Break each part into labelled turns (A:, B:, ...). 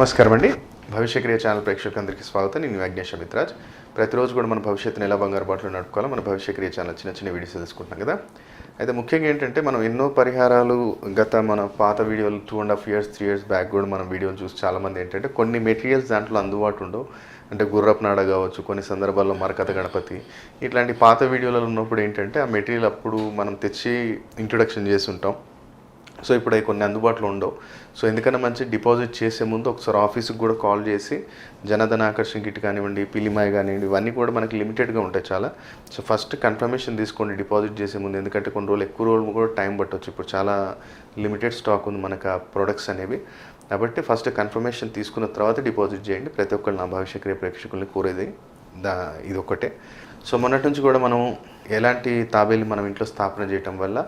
A: నమస్కారం అండి. భవిష్యక్రియ ఛానల్ ప్రేక్షకులందరికీ స్వాగతం. నేను విఘ్నేష్ అమిత్రాజ్ ప్రతిరోజు కూడా మన భవిష్యత్తుని ఎలా బంగారు బాటలో నడుపుకోవాలో మన భవిష్యక్రియ ఛానల్ చిన్న చిన్న వీడియోస్ తెలుసుకుంటున్నాం కదా. అయితే ముఖ్యంగా ఏంటంటే మనం ఎన్నో పరిహారాలు గత మన పాత వీడియోలు two and half years three years back కూడా మనం వీడియోలు చూసి చాలామంది ఏంటంటే కొన్ని మెటీరియల్స్ దాంట్లో అందుబాటు ఉండవు. అంటే గుర్రపు నాడ కావచ్చు కొన్ని సందర్భాల్లో మరకథ గణపతి ఇట్లాంటి పాత వీడియోలలో ఉన్నప్పుడు ఏంటంటే ఆ మెటీరియల్ అప్పుడు మనం తెచ్చి ఇంట్రొడక్షన్ చేసి ఉంటాం. సో ఇప్పుడు అవి కొన్ని అందుబాటులో ఉండవు. సో ఎందుకన్నా మంచి డిపాజిట్ చేసే ముందు ఒకసారి ఆఫీస్కి కూడా కాల్ చేసి జనధన ఆకర్షణ కిట్ కానివ్వండి పిలిమాయ్ కానివ్వండి ఇవన్నీ కూడా మనకి లిమిటెడ్గా ఉంటాయి చాలా. సో ఫస్ట్ కన్ఫర్మేషన్ తీసుకోండి డిపాజిట్ చేసే ముందు. ఎందుకంటే కొన్ని రోజులు ఎక్కువ రోజులు కూడా టైం పట్టవచ్చు ఇప్పుడు చాలా లిమిటెడ్ స్టాక్ ఉంది మనకు ఆ ప్రొడక్ట్స్ అనేవి. కాబట్టి ఫస్ట్ కన్ఫర్మేషన్ తీసుకున్న తర్వాత డిపాజిట్ చేయండి. ప్రతి ఒక్కళ్ళు నా భవిష్యక్రియ ప్రేక్షకుల్ని కోరేది దా ఇది ఒకటే సో మొన్నటి నుంచి కూడా మనం ఎలాంటి తాబేలు మనం ఇంట్లో స్థాపన చేయటం వల్ల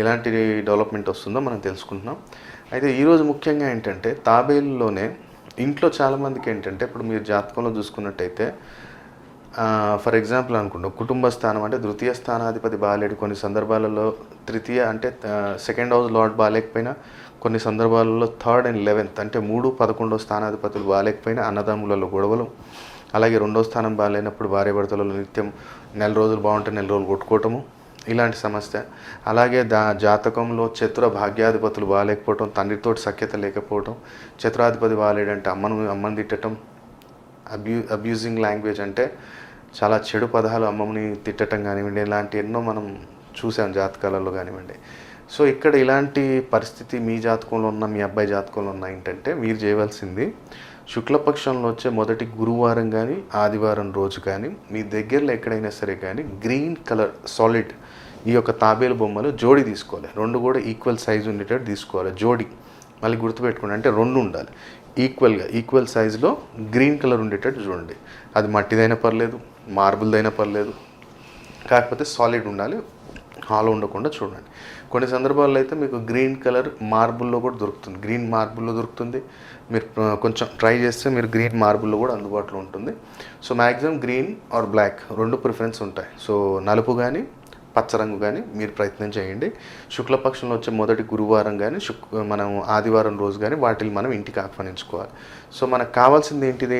A: ఎలాంటి డెవలప్మెంట్ వస్తుందో మనం తెలుసుకుంటున్నాం. అయితే ఈరోజు ముఖ్యంగా ఏంటంటే తాబేలులోనే ఇంట్లో చాలామందికి ఏంటంటే ఇప్పుడు మీరు జాతకంలో చూసుకున్నట్టయితే ఫర్ ఎగ్జాంపుల్ అనుకుంటాం కుటుంబ స్థానం అంటే తృతీయ స్థానాధిపతి బాగాలేడు కొన్ని సందర్భాలలో తృతీయ అంటే సెకండ్ హౌస్ లార్డ్ బాగాలేకపోయినా కొన్ని సందర్భాలలో థర్డ్ అండ్ లెవెన్త్ అంటే మూడు పదకొండో స్థానాధిపతులు బాగాలేకపోయినా అన్నదమ్ములలో గొడవలు అలాగే రెండో స్థానం బాగాలేనప్పుడు భార్య భర్తలలో నిత్యం నెల రోజులు బాగుంటే నెల రోజులు కొట్టుకోవటము ఇలాంటి సమస్య. అలాగే దా జాతకంలో చతుర భాగ్యాధిపతులు బాగాలేకపోవటం తండ్రితోటి సఖ్యత లేకపోవటం చతురాధిపతి బాగాలేడంటే అమ్మను అమ్మని తిట్టడం అబ్యూ అబ్యూజింగ్ లాంగ్వేజ్ అంటే చాలా చెడు పదాలు అమ్మని తిట్టడం కానివ్వండి ఇలాంటి ఎన్నో మనం చూసాం జాతకాలలో కానివ్వండి. సో ఇక్కడ ఇలాంటి పరిస్థితి మీ జాతకంలో ఉన్న మీ అబ్బాయి జాతకంలో ఉన్న ఏంటంటే మీరు చేయవలసింది శుక్లపక్షంలో వచ్చే మొదటి గురువారం కానీ ఆదివారం రోజు కానీ మీ దగ్గరలో ఎక్కడైనా సరే కానీ గ్రీన్ కలర్ సాలిడ్ ఈ యొక్క తాబేలు బొమ్మలు జోడి తీసుకోవాలి. రెండు కూడా ఈక్వల్ సైజు ఉండేటట్టు తీసుకోవాలి. జోడి. మళ్ళీ గుర్తుపెట్టుకోండి అంటే రెండు ఉండాలి. ఈక్వల్గా ఈక్వల్ సైజులో గ్రీన్ కలర్ ఉండేటట్టు చూడండి. అది మట్టిదైనా పర్లేదు మార్బుల్దైనా పర్లేదు. కాకపోతే సాలిడ్ ఉండాలి. హాలో ఉండకుండా చూడండి. కొన్ని సందర్భాల్లో అయితే మీకు గ్రీన్ కలర్ మార్బుల్లో కూడా దొరుకుతుంది. గ్రీన్ మార్బుల్లో దొరుకుతుంది. మీరు కొంచెం ట్రై చేస్తే మీరు గ్రీన్ మార్బుల్లో కూడా అందుబాటులో ఉంటుంది. So maximum green or black రెండు ప్రిఫరెన్స్ ఉంటాయి. సో నలుపు కానీ పచ్చ రంగు కానీ మీరు ప్రయత్నం చేయండి. శుక్లపక్షంలో వచ్చే మొదటి గురువారం కానీ శుక్ మనం ఆదివారం రోజు కానీ వాటిని మనం ఇంటికి ఆహ్వానించుకోవాలి. సో మనకు కావాల్సింది ఏంటిది?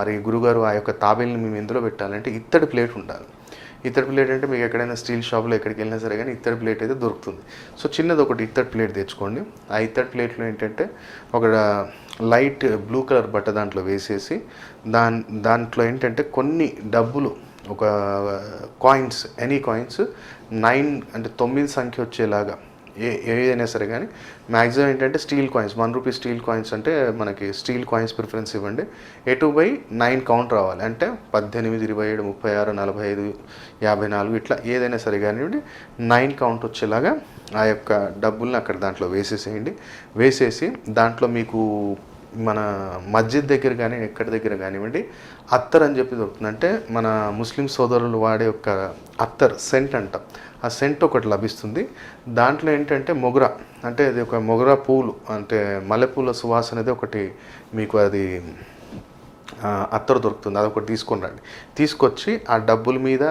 A: మరి గురుగారు ఆ యొక్క తాబేల్ని మేము ఎందులో పెట్టాలంటే ఇత్తడి ప్లేట్ ఉండాలి. ఇత్తడి ప్లేట్ అంటే మీకు ఎక్కడైనా స్టీల్ షాప్లో ఎక్కడికి వెళ్ళినా సరే కానీ ఇత్తడి ప్లేట్ అయితే దొరుకుతుంది. సో చిన్నది ఒకటి ఇత్తడి ప్లేట్ తెచ్చుకోండి. ఆ ఇత్తడి ప్లేట్లో ఏంటంటే ఒక లైట్ బ్లూ కలర్ బట్ట దాంట్లో వేసేసి దాన్ దాంట్లో ఏంటంటే కొన్ని డబ్బులు ఒక కాయిన్స్ ఎనీ కాయిన్స్ నైన్ అంటే తొమ్మిది సంఖ్య వచ్చేలాగా ఏ ఏదైనా సరే కానీ మ్యాక్సిమం ఏంటంటే steel coins one rupee steel coins అంటే మనకి స్టీల్ కాయిన్స్ ప్రిఫరెన్స్ ఇవ్వండి. ఎటు బై నైన్ కౌంట్ రావాలి. అంటే పద్దెనిమిది ఇరవై ఏడు ముప్పై ఆరు నలభై ఐదు యాభై నాలుగు ఇట్లా ఏదైనా సరే కానివ్వండి నైన్ కౌంట్ వచ్చేలాగా ఆ యొక్క డబ్బుల్ని అక్కడ దాంట్లో వేసేసేయండి. వేసేసి దాంట్లో మీకు మన మస్జిద్ దగ్గర కానీ ఎక్కడి దగ్గర కానివ్వండి అత్తర్ అని చెప్పి దొరుకుతుంది అంటే మన ముస్లిం సోదరులు వాడే ఒక అత్తర్ సెంట్ అంటాం. ఆ సెంట్ ఒకటి లభిస్తుంది. దాంట్లో ఏంటంటే మొగర అంటే అది ఒక మొగర పూలు అంటే మల్లెపూల సువాసన అనేది ఒకటి మీకు అది అత్తరు దొరుకుతుంది. అది ఒకటి తీసుకొని రండి తీసుకొచ్చి ఆ డబ్బుల మీద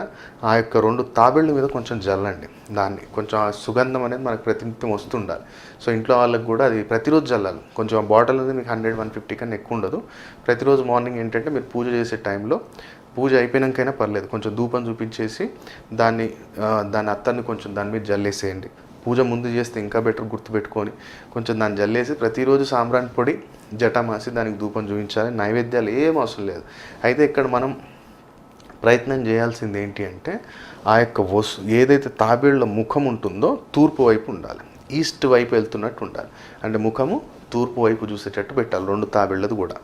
A: ఆ యొక్క రెండు తాబేళ్ళ మీద కొంచెం జల్లండి. దాన్ని కొంచెం ఆ సుగంధం అనేది మనకు ప్రతినిత్యం వస్తుండాలి. సో ఇంట్లో వాళ్ళకి కూడా అది ప్రతిరోజు జల్లాలి. కొంచెం ఆ బాటిల్ అనేది మీకు హండ్రెడ్ వన్ ఫిఫ్టీ కన్నా ఎక్కువ ఉండదు. ప్రతిరోజు మార్నింగ్ ఏంటంటే మీరు పూజ చేసే టైంలో పూజ అయిపోయినాకైనా పర్లేదు. కొంచెం ధూపం చూపించేసి దాన్ని దాని అత్తర్ని కొంచెం దాని మీద జల్లేసేయండి. పూజ ముందు చేస్తే ఇంకా బెటర్ గుర్తుపెట్టుకొని కొంచెం దాన్ని జల్లేసి ప్రతిరోజు సాంబ్రాణి పొడి జటామాసి దానికి ధూపం చూపించాలి. నైవేద్యాలు ఏం అవసరం లేదు. అయితే ఇక్కడ మనం ప్రయత్నం చేయాల్సింది ఏంటి అంటే ఆ యొక్క వస్తు ఏదైతే తాబేళ్ళ ముఖం ఉంటుందో తూర్పు వైపు ఉండాలి. ఈస్ట్ వైపు వెళ్తున్నట్టు ఉండాలి. అంటే ముఖము తూర్పు వైపు చూసేటట్టు పెట్టాలి. రెండు తాబేళ్ళది కూడా.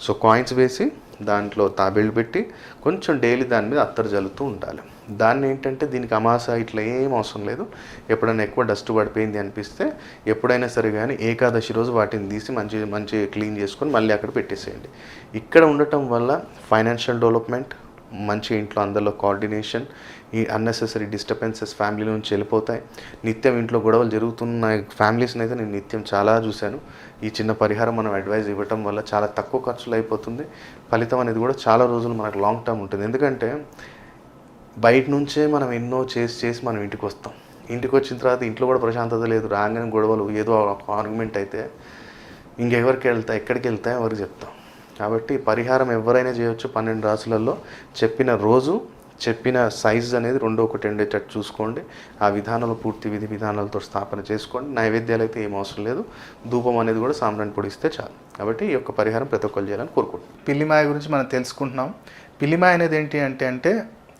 A: సో కాయిన్స్ వేసి దాంట్లో తాబేళ్ళు పెట్టి కొంచెం డైలీ దాని మీద అత్తరు జల్లుతూ ఉండాలి. దాన్ని ఏంటంటే దీనికి అమాస ఇట్లా ఏం అవసరం లేదు. ఎప్పుడైనా ఎక్కువ డస్ట్ పడిపోయింది అనిపిస్తే ఎప్పుడైనా సరే కానీ ఏకాదశి రోజు వాటిని తీసి మంచి మంచి క్లీన్ చేసుకొని మళ్ళీ అక్కడ పెట్టేసేయండి. ఇక్కడ ఉండటం వల్ల ఫైనాన్షియల్ డెవలప్మెంట్ మంచి ఇంట్లో అందరిలో కోఆర్డినేషన్ ఈ అన్నెసెసరీ డిస్టర్బెన్సెస్ ఫ్యామిలీ నుంచి వెళ్ళిపోతాయి. నిత్యం ఇంట్లో గొడవలు జరుగుతున్న ఫ్యామిలీస్ని అయితే నేను నిత్యం చాలా చూశాను. ఈ చిన్న పరిహారం మనం అడ్వైజ్ ఇవ్వటం వల్ల చాలా తక్కువ ఖర్చులు అయిపోతుంది. ఫలితం అనేది కూడా చాలా రోజులు మనకు లాంగ్ టర్మ్ ఉంటుంది. ఎందుకంటే బయట నుంచే మనం ఎన్నో చేసి చేసి మనం ఇంటికి వస్తాం. ఇంటికి వచ్చిన తర్వాత ఇంట్లో కూడా ప్రశాంతత లేదు రాగానే గొడవలు ఏదో ఒక ఆర్గ్యుమెంట్ అయితే ఇంకెవరికి వెళ్తా ఎక్కడికి వెళ్తా ఎవరికి చెప్తాం. కాబట్టి పరిహారం ఎవరైనా చేయొచ్చు పన్నెండు రాసులలో. చెప్పిన రోజు చెప్పిన సైజ్ అనేది రెండో ఒకటి ఉండేటట్టు చూసుకోండి. ఆ విధానంలో పూర్తి విధి విధానాలతో స్థాపన చేసుకోండి. నైవేద్యాలు అయితే ఏం అవసరం లేదు. ధూపం అనేది కూడా సాంబ్రాన్ని పొడిస్తే చాలు. కాబట్టి ఈ యొక్క పరిహారం ప్రతి ఒక్కరు చేయాలని కోరుకుంటున్నాం.
B: పిల్లిమాయ గురించి మనం తెలుసుకుంటున్నాం. పిల్లిమాయ అనేది ఏంటి అంటే అంటే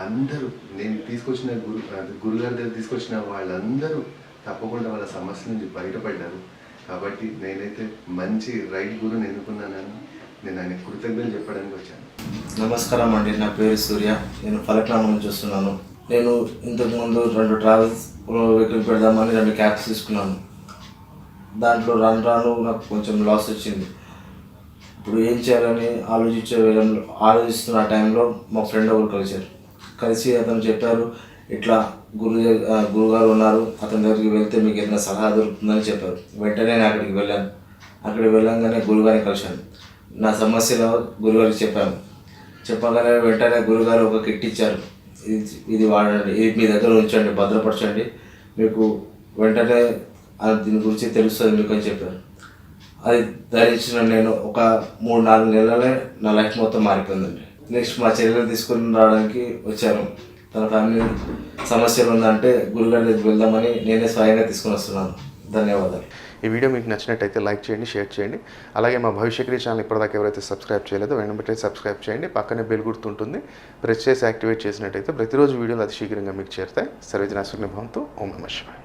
C: అందరూ నేను తీసుకొచ్చిన గురు అది గురుగారి దగ్గర తీసుకొచ్చిన వాళ్ళందరూ తప్పకుండా వాళ్ళ సమస్య నుంచి బయటపడ్డారు. కాబట్టి నేనైతే మంచి రైట్ గురుని ఎన్నుకున్నానని నేను ఆయన కృతజ్ఞతలు చెప్పడానికి వచ్చాను.
D: నమస్కారం అండి నా పేరు సూర్య. నేను ఫలక్నామా నుంచి వస్తున్నాను. నేను ఇంతకుముందు రెండు ట్రావెల్స్ వెహికల్ పెడదామని రెండు క్యాబ్స్ తీసుకున్నాను. దాంట్లో రాను రాను నాకు కొంచెం లాస్ వచ్చింది. ఇప్పుడు ఏం చేయాలని ఆలోచించే ఆలోచిస్తున్న టైంలో మా ఫ్రెండ్ ఒకరు కలిశారు. కలిసి అతను చెప్పారు ఇట్లా గురు గురుగారు ఉన్నారు అతని దగ్గరికి వెళ్తే మీకు ఏదైనా సలహా దొరుకుతుందని చెప్పారు. వెంటనే నేను అక్కడికి వెళ్ళాను. అక్కడికి వెళ్ళంగానే గురుగారిని కలిశాను. నా సమస్యలో గురుగారికి చెప్పాను. చెప్పగానే వెంటనే గురుగారు ఒక కిట్ ఇచ్చారు. ఇది ఇది వాడండి ఇది మీ దగ్గర ఉంచండి భద్రపరచండి. మీకు వెంటనే దీని గురించి తెలుస్తుంది మీకు అని చెప్పారు. అది ధరించిన నేను ఒక మూడు నాలుగు నెలలే నా లైఫ్ మొత్తం మారిపోయిందండి. నెక్స్ట్ మా చెల్లెలు తీసుకుని రావడానికి వచ్చాను. తన ఫ్యామిలీ సమస్యలు ఉందంటే గురుగారి దగ్గరికి వెళ్దామని నేనే స్వయంగా తీసుకుని వస్తున్నాను. ధన్యవాదాలు.
A: ఈ వీడియో మీకు నచ్చినట్టయితే లైక్ చేయండి షేర్ చేయండి. అలాగే మా భవిష్యక్రియ ఛానల్ ఇప్పటిదాకా ఎవరైతే సబ్స్క్రైబ్ చేయలేదో వెంటనే సబ్స్క్రైబ్ చేయండి. పక్కనే బెల్ గుర్తుంటుంది. ప్రెస్ చేసి యాక్టివేట్ చేసినట్టయితే ప్రతిరోజు వీడియోలు అతి శీఘ్రంగా మీకు చేరుతాయి. సర్వజనాశ్వని భవంతో. ఓం నమ శివాయ.